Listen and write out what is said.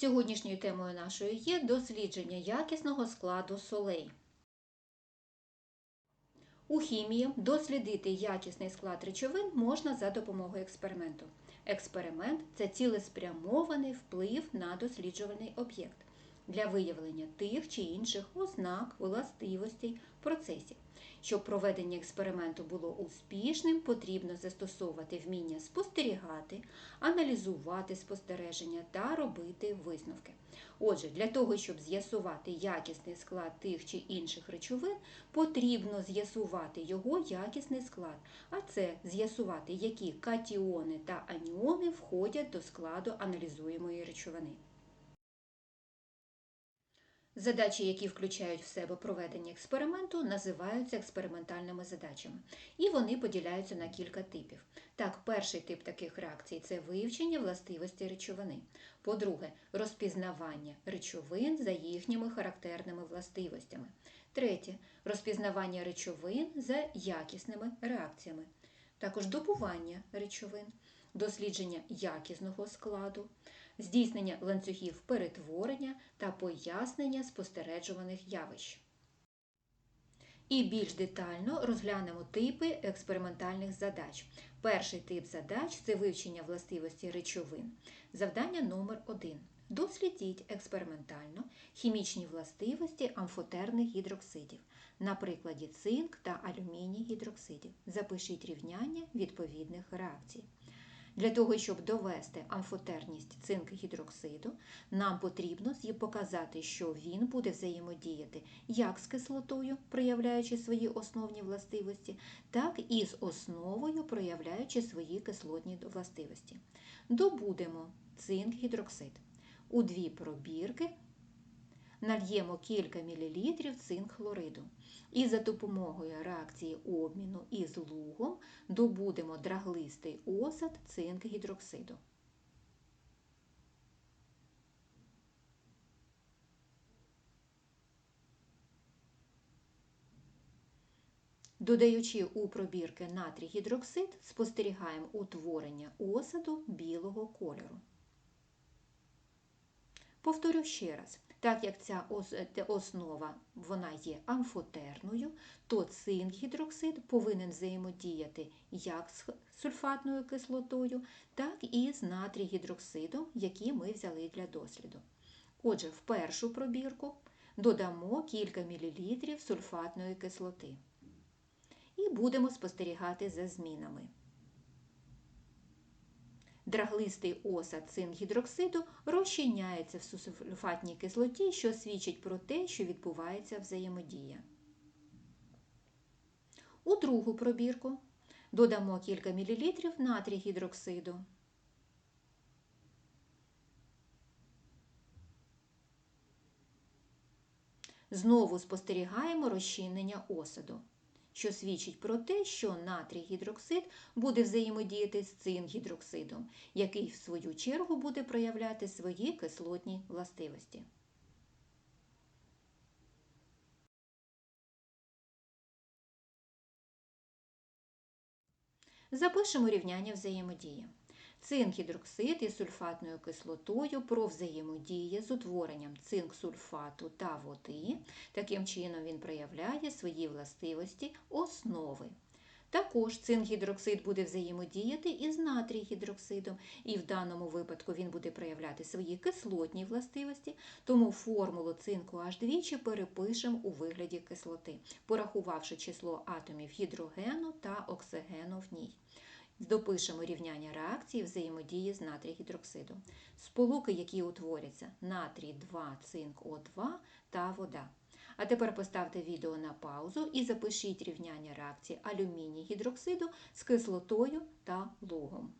Сьогоднішньою темою нашої є дослідження якісного складу солей. У хімії дослідити якісний склад речовин можна за допомогою експерименту. Експеримент це цілеспрямований вплив на досліджувальний об'єкт для виявлення тих чи інших ознак, властивостей, процесів. Щоб проведення експерименту було успішним, потрібно застосовувати вміння спостерігати, аналізувати спостереження та робити висновки. Отже, для того, щоб з'ясувати якісний склад тих чи інших речовин, потрібно з'ясувати його якісний склад, а це з'ясувати, які катіони та аніони входять до складу аналізуємої речовини. Задачі, які включають в себе проведення експерименту, називаються експериментальними задачами, і вони поділяються на кілька типів. Так, перший тип таких реакцій це вивчення властивості речовини. По-друге, розпізнавання речовин за їхніми характерними властивостями. Третє розпізнавання речовин за якісними реакціями. Також добування речовин, дослідження якісного складу, здійснення ланцюгів перетворення та пояснення спостережуваних явищ. І більш детально розглянемо типи експериментальних задач. Перший тип задач це вивчення властивості речовин. Завдання номер 1 Дослідіть експериментально хімічні властивості амфотерних гідроксидів, на прикладі цинк та алюміній гідроксидів. Запишіть рівняння відповідних реакцій. Для того, щоб довести амфотерність цинк-гідроксиду, нам потрібно показати, що він буде взаємодіяти як з кислотою, проявляючи свої основні властивості, так і з основою, проявляючи свої кислотні властивості. Добудемо цинк-гідроксид. У дві пробірки нальємо кілька мілілітрів цинк хлориду. І за допомогою реакції обміну із лугом добудемо драглистий осад цинк гідроксиду. Додаючи у пробірки натрій гідроксид, спостерігаємо утворення осаду білого кольору. Повторю ще раз, так як ця основа вона є амфотерною, то цинк-гідроксид повинен взаємодіяти як з сульфатною кислотою, так і з натрій-гідроксидом, який ми взяли для досліду. Отже, в першу пробірку додамо кілька мілілітрів сульфатної кислоти і будемо спостерігати за змінами. Драглистий осад цинк-гідроксиду розчиняється в сульфатній кислоті, що свідчить про те, що відбувається взаємодія. У другу пробірку додамо кілька мілілітрів натрій гідроксиду. Знову спостерігаємо розчинення осаду що свідчить про те, що натрій гідроксид буде взаємодіяти з цинк-гідроксидом, який, в свою чергу, буде проявляти свої кислотні властивості. Запишемо рівняння взаємодії. Цинк-гідроксид із сульфатною кислотою провзаємодіє з утворенням цинк-сульфату та води. Таким чином він проявляє свої властивості основи. Також цинк-гідроксид буде взаємодіяти із натрій-гідроксидом, і в даному випадку він буде проявляти свої кислотні властивості, тому формулу цинку аж двічі перепишемо у вигляді кислоти, порахувавши число атомів гідрогену та оксигену в ній. Допишемо рівняння реакції взаємодії з натрій гідроксидом. Сполуки, які утворяться натрій 2 цинк О2 та вода. А тепер поставте відео на паузу і запишіть рівняння реакції алюміній гідроксиду з кислотою та лугом.